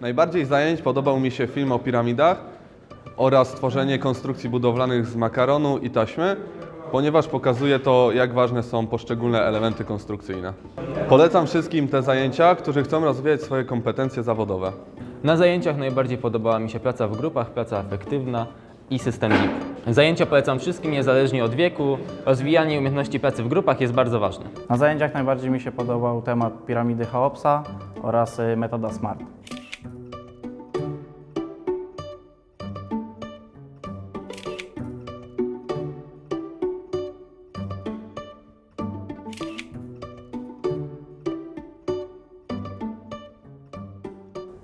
Najbardziej z zajęć podobał mi się film o piramidach oraz tworzenie konstrukcji budowlanych z makaronu i taśmy, ponieważ pokazuje to, jak ważne są poszczególne elementy konstrukcyjne. Polecam wszystkim te zajęcia, którzy chcą rozwijać swoje kompetencje zawodowe. Na zajęciach najbardziej podobała mi się praca w grupach, praca efektywna i system VIP. Zajęcia polecam wszystkim, niezależnie od wieku. Rozwijanie umiejętności pracy w grupach jest bardzo ważne. Na zajęciach najbardziej mi się podobał temat piramidy Cheopsa oraz y, metoda SMART.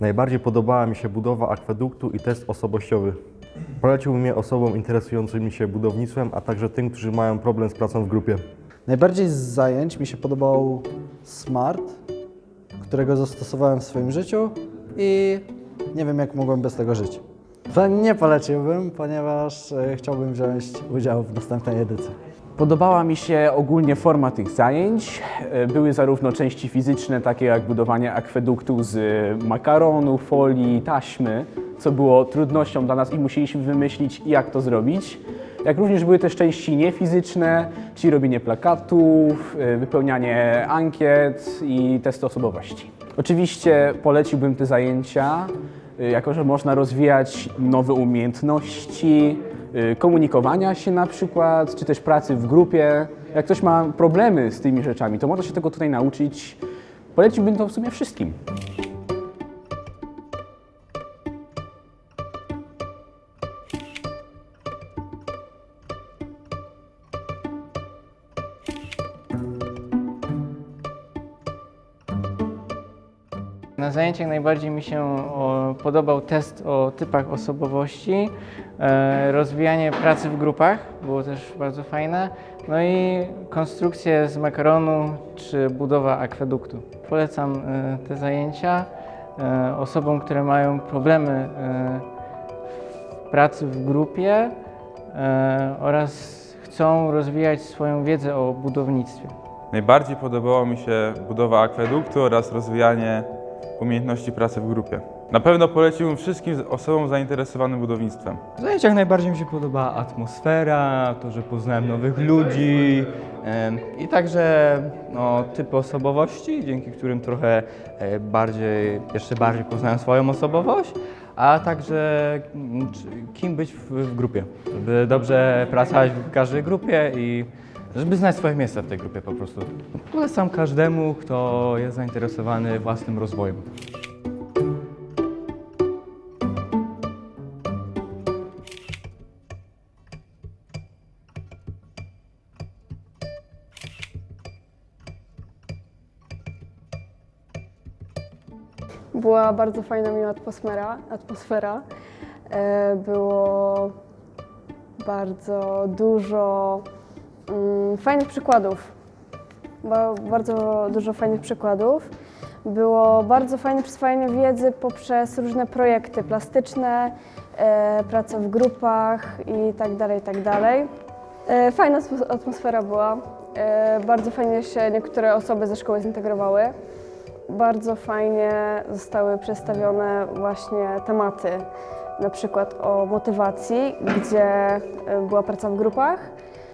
Najbardziej podobała mi się budowa akweduktu i test osobowościowy. Poleciłbym je osobom interesującym się budownictwem, a także tym, którzy mają problem z pracą w grupie. Najbardziej z zajęć mi się podobał Smart, którego zastosowałem w swoim życiu i nie wiem, jak mogłem bez tego żyć. To nie poleciłbym, ponieważ e, chciałbym wziąć udział w następnej edycji. Podobała mi się ogólnie forma tych zajęć. E, Były zarówno części fizyczne, takie jak budowanie akweduktu z makaronu, folii, taśmy, co było trudnością dla nas i musieliśmy wymyślić, jak to zrobić. Jak również były też części niefizyczne, czyli robienie plakatów, e, wypełnianie ankiet i testy osobowości. Oczywiście poleciłbym te zajęcia, e, jako że można rozwijać nowe umiejętności, komunikowania się na przykład, czy też pracy w grupie. Jak ktoś ma problemy z tymi rzeczami, to można się tego tutaj nauczyć. Poleciłbym to w sumie wszystkim. Na zajęciach najbardziej mi się podobał test o typach osobowości, e, rozwijanie pracy w grupach było też bardzo fajne, no i konstrukcje z makaronu czy budowa akweduktu. Polecam e, te zajęcia e, osobom, które mają problemy w pracy w grupie oraz chcą rozwijać swoją wiedzę o budownictwie. Najbardziej podobała mi się budowa akweduktu oraz rozwijanie umiejętności pracy w grupie. Na pewno poleciłbym wszystkim osobom zainteresowanym budownictwem. W zajęciach najbardziej mi się podobała atmosfera, to, że poznałem nowych ludzi i także no, typy osobowości, dzięki którym trochę e, bardziej, jeszcze bardziej poznałem swoją osobowość, a także mm, kim być w, w grupie, żeby dobrze pracować w każdej grupie i żeby znać swoje miejsce w tej grupie po prostu. Polecam każdemu, kto jest zainteresowany własnym rozwojem. Była bardzo fajna, miła atmosfera. atmosfera. E, Było bardzo dużo fajnych przykładów. Ba- Bardzo dużo fajnych przykładów. Było bardzo fajne przyswajanie wiedzy poprzez różne projekty plastyczne, e, praca w grupach i tak dalej, i tak dalej. E, Fajna atmos- atmosfera była. E, Bardzo fajnie się niektóre osoby ze szkoły zintegrowały. Bardzo fajnie zostały przedstawione właśnie tematy, na przykład o motywacji, gdzie była praca w grupach.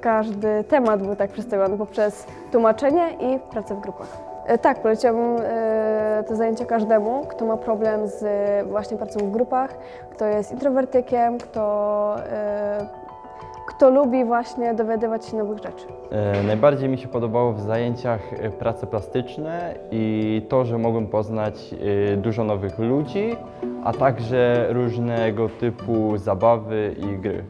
Każdy temat był tak przedstawiony poprzez tłumaczenie i pracę w grupach. E, Tak, poleciłabym e, te zajęcia każdemu, kto ma problem z e, właśnie pracą w grupach, kto jest introwertykiem, kto, kto lubi właśnie dowiadywać się nowych rzeczy. Najbardziej mi się podobało w zajęciach prace plastyczne i to, że mogłem poznać dużo nowych ludzi, a także różnego typu zabawy i gry.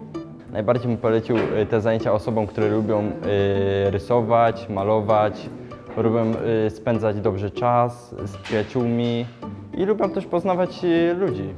Najbardziej bym polecił e, te zajęcia osobom, które lubią e, rysować, malować, lubią e, spędzać dobrze czas z przyjaciółmi i lubią też poznawać ludzi.